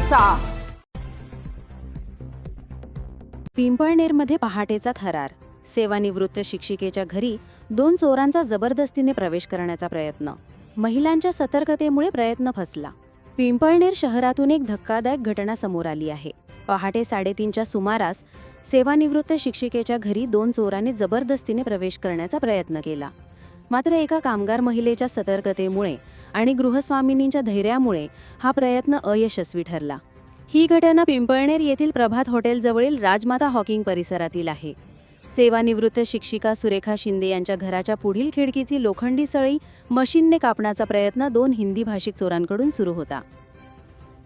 घ्यायचा पिंपळनेरमध्ये पहाटेचा थरार. सेवानिवृत्त शिक्षिकेच्या घरी दोन चोरांचा जबरदस्तीने प्रवेश करण्याचा प्रयत्न. महिलांच्या सतर्कतेमुळे प्रयत्न फसला. पिंपळनेर शहरातून एक धक्कादायक घटना समोर आली आहे. पहाटे साडेतीनच्या सुमारास सेवानिवृत्त शिक्षिकेच्या घरी दोन चोरांनी जबरदस्तीने प्रवेश करण्याचा प्रयत्न केला. मात्र एका कामगार महिलेच्या सतर्कतेमुळे आणि गृहस्वामिनींच्या धैर्यामुळे हा प्रयत्न अयशस्वी ठरला. ही घटना पिंपळनेर येथील प्रभात हॉटेलजवळील राजमाता हॉकिंग परिसरातील आहे. सेवानिवृत्त शिक्षिका सुरेखा शिंदे यांच्या घराच्या पुढील खिडकीची लोखंडी सळी मशीनने कापण्याचा प्रयत्न दोन हिंदी भाषिक चोरांकडून सुरू होता.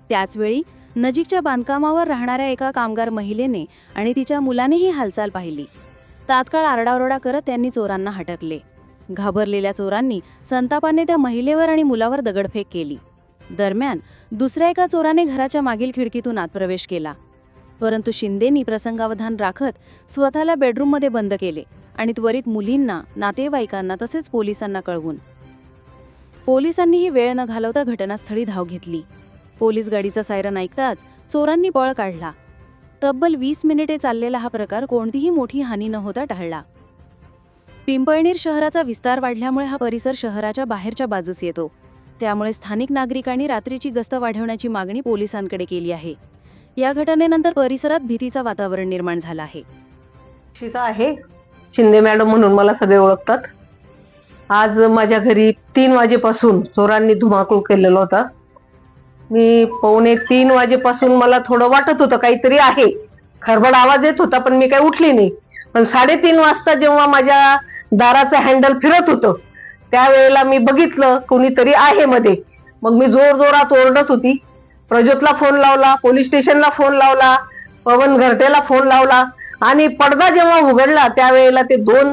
त्याचवेळी नजीकच्या बांधकामावर राहणाऱ्या एका कामगार महिलेने आणि तिच्या मुलानेही हालचाल पाहिली. तात्काळ आरडाओरडा करत त्यांनी चोरांना हटकले. घाबरलेल्या चोरांनी संतापाने त्या महिलेवर आणि मुलावर दगडफेक केली. दरम्यान दुसऱ्या एका चोराने घराच्या मागील खिडकीतून आत प्रवेश केला. परंतु शिंदेनी प्रसंगावधान राखत स्वतःला बेडरूममध्ये बंद केले आणि त्वरित मुलींना नातेवाईकांना तसेच पोलिसांना कळवून. पोलिसांनीही वेळ न घालवता घटनास्थळी धाव घेतली. पोलीस गाडीचा सायरन ऐकताच चोरांनी पळ काढला. तब्बल वीस मिनिटे चाललेला हा प्रकार कोणतीही मोठी हानी न होता टाळला. पिंपळनेर शहराचा विस्तार वाढल्यामुळे हा परिसर शहराच्या बाहेरच्या बाजूस येतो. त्यामुळे स्थानिक नागरिकांनी रात्रीची गस्त वाढवण्याची मागणी पोलिसांकडे केली आहे. या घटनेनंतर परिसरात भीतीचा वातावरण निर्माण झालं आहे. शिका आहे. शिंदे मॅडम म्हणून मला सगळे ओळखतात. आज माझ्या घरी तीन वाजेपासून चोरांनी धुमाकूळ केलेला होता. मी पावणे तीन वाजेपासून मला थोडं वाटत होतं काहीतरी आहे. खरबड आवाज येत होता पण मी काही उठली नाही. पण साडेतीन वाजता जेव्हा माझ्या दाराचं हँडल फिरत होतं. त्यावेळेला मी बघितलं कोणीतरी आहे मध्ये. मग मी जोर जोरात ओरडत होती. प्रज्योतला फोन लावला पोलीस स्टेशनला फोन लावला पवन घरटेला फोन लावला आणि पडदा जेव्हा उघडला त्यावेळेला ते दोन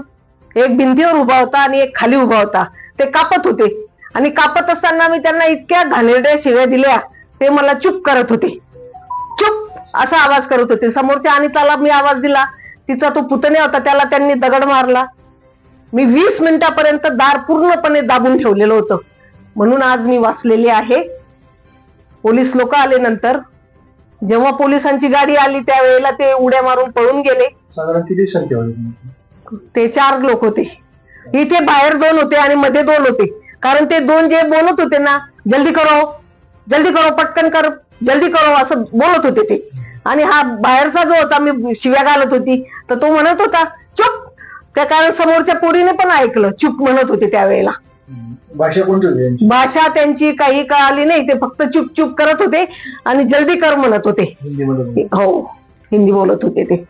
एक भिंतीवर उभा होता आणि एक खाली उभा होता. ते कापत होते. आणि कापत असताना मी त्यांना इतक्या घाणेरड्या शिव्या दिल्या ते मला चुप करत होते. चुप असा आवाज करत होते. समोरच्या आणि मी आवाज दिला. तिचा तो पुतण्या होता त्याला त्यांनी दगड मारला. मी वीस मिनिटापर्यंत दार पूर्णपणे दाबून ठेवलेलं होतं. म्हणून आज मी वाचलेली आहे. पोलीस लोक आले नंतर. जेव्हा पोलिसांची गाडी आली त्यावेळेला ते उड्या मारून पळून गेले. साधारण किती संख्या होती तुमची? ते चार लोक होते. इथे बाहेर दोन होते आणि मध्ये दोन होते. कारण ते दोन जे बोलत होते ना जल्दी करो जल्दी करो पटकन कर जल्दी करो असं बोलत होते ते. आणि हा बाहेरचा जो होता मी शिव्या घालत होती तर तो म्हणत होता त्या कारण समोरच्या पोरीने पण ऐकलं चुप म्हणत होते त्यावेळेला. भाषा कोणती होती भाषा त्यांची काही कळाली नाही ते फक्त चुप चुप करत होते आणि जल्दी कर म्हणत होते. हिंदीमध्ये हो हिंदी बोलत होते ते.